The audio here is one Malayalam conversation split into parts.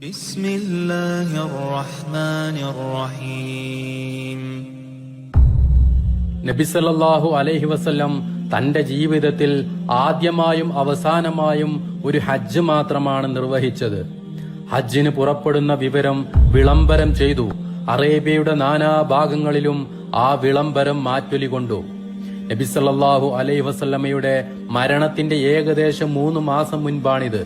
بسم الله الرحمن الرحيم നബിസല്ലാഹു അലൈഹി വസല്ലം തന്റെ ജീവിതത്തിൽ ആദ്യമായും അവസാനമായും ഒരു ഹജ്ജ് മാത്രമാണ് നിർവഹിച്ചത് ഹജ്ജിന് പുറപ്പെടുന്ന വിവരം വിളംബരം ചെയ്തു അറേബ്യയുടെ നാനാഭാഗങ്ങളിലും ആ വിളംബരം മാറ്റൊലി കൊണ്ടു നബിസല്ലാഹു അലൈഹി വസല്ലമയുടെ മരണത്തിന്റെ ഏകദേശം മൂന്ന് മാസം മുൻപാണിത്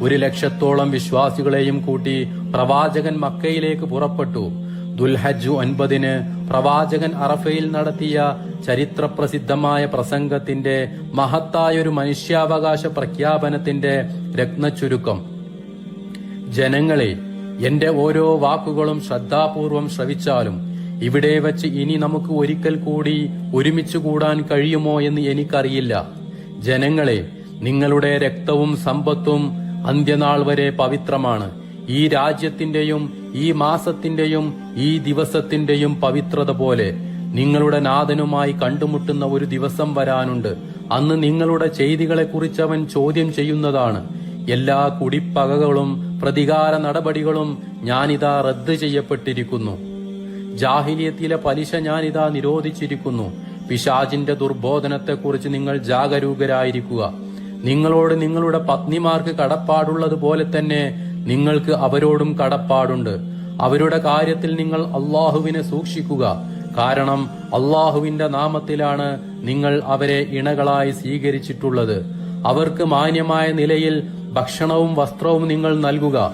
ഒരു ലക്ഷത്തോളം വിശ്വാസികളെയും കൂട്ടി പ്രവാചകൻ മക്കയിലേക്ക് പുറപ്പെട്ടു. ദുൽഹജു ഒൻപതിന് പ്രവാചകൻ അറഫയിൽ നടത്തിയ ചരിത്രപ്രസിദ്ധമായ പ്രസംഗത്തിന്റെ മഹത്തായൊരു മനുഷ്യാവകാശ പ്രഖ്യാപനത്തിന്റെ രത്നച്ചുരുക്കം. ജനങ്ങളെ എന്റെ ഓരോ വാക്കുകളും ശ്രദ്ധാപൂർവം ശ്രവിച്ചാലും ഇവിടെ വച്ച് ഇനി നമുക്ക് ഒരിക്കൽ കൂടി ഒരുമിച്ച് കൂടാൻ കഴിയുമോ എന്ന് എനിക്കറിയില്ല. ജനങ്ങളെ നിങ്ങളുടെ രക്തവും സമ്പത്തും അന്ത്യനാൾ വരെ പവിത്രമാണ്. ഈ രാജ്യത്തിന്റെയും ഈ മാസത്തിന്റെയും ഈ ദിവസത്തിന്റെയും പവിത്രത പോലെ നിങ്ങളുടെ നാഥനുമായി കണ്ടുമുട്ടുന്ന ഒരു ദിവസം വരാനുണ്ട്. അന്ന് നിങ്ങളുടെ ചെയ്തികളെക്കുറിച്ച് അവൻ ചോദ്യം ചെയ്യുന്നതാണ്. എല്ലാ കുടിപ്പകകളും പ്രതികാര നടപടികളും ഞാനിതാ റദ്ദ് ചെയ്യപ്പെട്ടിരിക്കുന്നു. ജാഹിലിയത്തിലെ പലിശ ഞാനിതാ നിരോധിച്ചിരിക്കുന്നു. പിശാജിന്റെ ദുർബോധനത്തെക്കുറിച്ച് നിങ്ങൾ ജാഗരൂകരായിരിക്കുക. നിങ്ങളോട് നിങ്ങളുടെ പത്നിമാർക്ക് കടപ്പാടുള്ളതുപോലെ തന്നെ നിങ്ങൾക്ക് അവരോടും കടപ്പാടുണ്ട്. അവരുടെ കാര്യത്തിൽ നിങ്ങൾ അള്ളാഹുവിനെ സൂക്ഷിക്കുക. കാരണം അള്ളാഹുവിന്റെ നാമത്തിലാണ് നിങ്ങൾ അവരെ ഇണകളായി സ്വീകരിച്ചിട്ടുള്ളത്. അവർക്ക് മാന്യമായ നിലയിൽ ഭക്ഷണവും വസ്ത്രവും നിങ്ങൾ നൽകുക.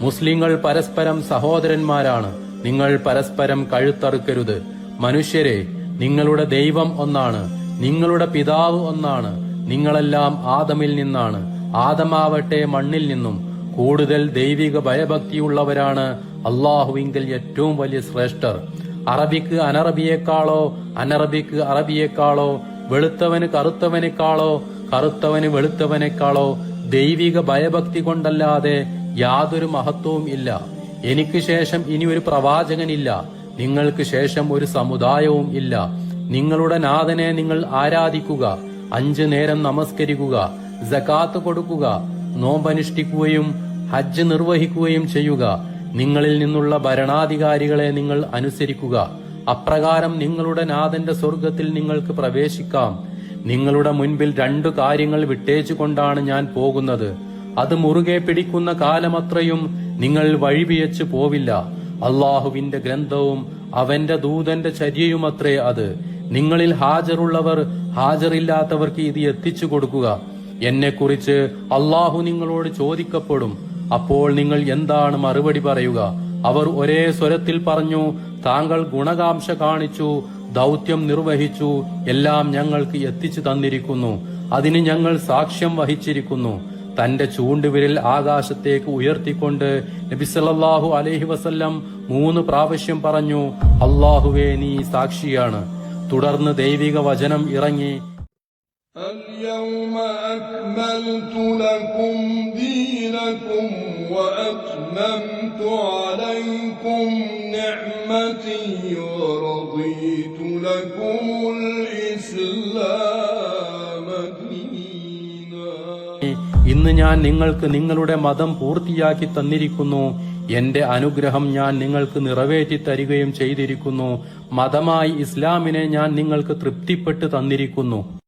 മുസ്ലിങ്ങൾ പരസ്പരം സഹോദരന്മാരാണ്. നിങ്ങൾ പരസ്പരം കഴുത്തറുക്കരുത്. മനുഷ്യരെ നിങ്ങളുടെ ദൈവം ഒന്നാണ്. നിങ്ങളുടെ പിതാവ് ഒന്നാണ്. നിങ്ങളെല്ലാം ആദമിൽ നിന്നാണ്. ആദമാവട്ടെ മണ്ണിൽ നിന്നും. കൂടുതൽ ദൈവിക ഭയഭക്തിയുള്ളവരാണ് അള്ളാഹുവിങ്കൽ ഏറ്റവും വലിയ ശ്രേഷ്ഠർ. അറബിക്ക് അനറബിയേക്കാളോ അനറബിക്ക് അറബിയേക്കാളോ വെളുത്തവന് കറുത്തവനേക്കാളോ കറുത്തവന് വെളുത്തവനേക്കാളോ ദൈവിക ഭയഭക്തി കൊണ്ടല്ലാതെ യാതൊരു മഹത്വവും ഇല്ല. എനിക്ക് ശേഷം ഇനി ഒരു പ്രവാചകനില്ല നിങ്ങൾക്ക് ശേഷം ഒരു സമുദായവും ഇല്ല. നിങ്ങളുടെ നാഥനെ നിങ്ങൾ ആരാധിക്കുക. അഞ്ചു നേരം നമസ്കരിക്കുക ജക്കാത്ത് കൊടുക്കുക നോമ്പനുഷ്ഠിക്കുകയും ഹജ്ജ് നിർവഹിക്കുകയും ചെയ്യുക. നിങ്ങളിൽ നിന്നുള്ള ഭരണാധികാരികളെ നിങ്ങൾ അനുസരിക്കുക. അപ്രകാരം നിങ്ങളുടെ നാഥന്റെ സ്വർഗത്തിൽ നിങ്ങൾക്ക് പ്രവേശിക്കാം. നിങ്ങളുടെ മുൻപിൽ രണ്ടു കാര്യങ്ങൾ വിട്ടേച്ചുകൊണ്ടാണ് ഞാൻ പോകുന്നത്. അത് മുറുകെ പിടിക്കുന്ന കാലമത്രയും നിങ്ങൾ വഴിപിയച്ചു പോവില്ല. അള്ളാഹുവിന്റെ ഗ്രന്ഥവും അവന്റെ ദൂതന്റെ ചര്യയുമത്രേ അത്. നിങ്ങളിൽ ഹാജറുള്ളവർ ഹാജറില്ലാത്തവർക്ക് ഇത് എത്തിച്ചു കൊടുക്കുക. എന്നെക്കുറിച്ച് അള്ളാഹു നിങ്ങളോട് ചോദിക്കപ്പെടും. അപ്പോൾ നിങ്ങൾ എന്താണ് മറുപടി പറയുക? അവർ ഒരേ സ്വരത്തിൽ പറഞ്ഞു താങ്കൾ ഗുണകാംക്ഷ കാണിച്ചു ദൗത്യം നിർവഹിച്ചു എല്ലാം ഞങ്ങൾക്ക് എത്തിച്ചു തന്നിരിക്കുന്നു. അതിന് ഞങ്ങൾ സാക്ഷ്യം വഹിച്ചിരിക്കുന്നു. തന്റെ ചൂണ്ടുവിരൽ ആകാശത്തേക്ക് ഉയർത്തിക്കൊണ്ട് നബിസല്ലാഹു അലഹി വസല്ലം മൂന്ന് പ്രാവശ്യം പറഞ്ഞു അള്ളാഹുവേ നീ സാക്ഷിയാണ്. തുടർന്ന് ദൈവിക വചനം ഇറങ്ങി اليوم أكملت لكم دينكم وأتممت عليكم نعمتي ورضيت لكم الإسلام دينا ഇന്ന് ഞാൻ നിങ്ങൾക്ക് നിങ്ങളുടെ മതം പൂർത്തിയാക്കി തന്നിരിക്കുന്നു എന്റെ അനുഗ്രഹം ഞാൻ നിങ്ങൾക്ക് നിറവേറ്റി തരികയും ചെയ്തിരിക്കുന്നു. മതമായി ഇസ്ലാമിനെ ഞാൻ നിങ്ങൾക്ക് തൃപ്തിപ്പെട്ട് തന്നിരിക്കുന്നു.